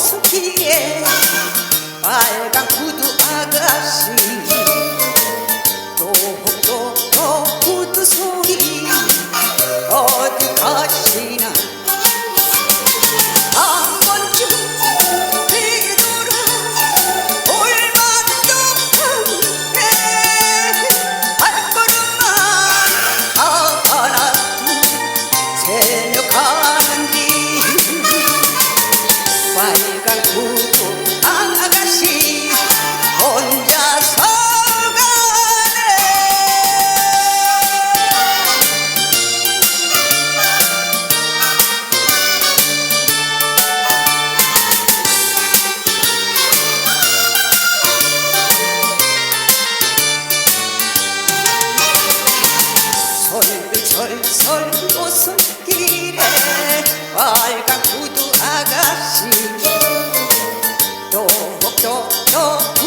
호수길에 빨간 구두 설설 웃은 길에 빨간 구두 아가씨. 똑똑똑똑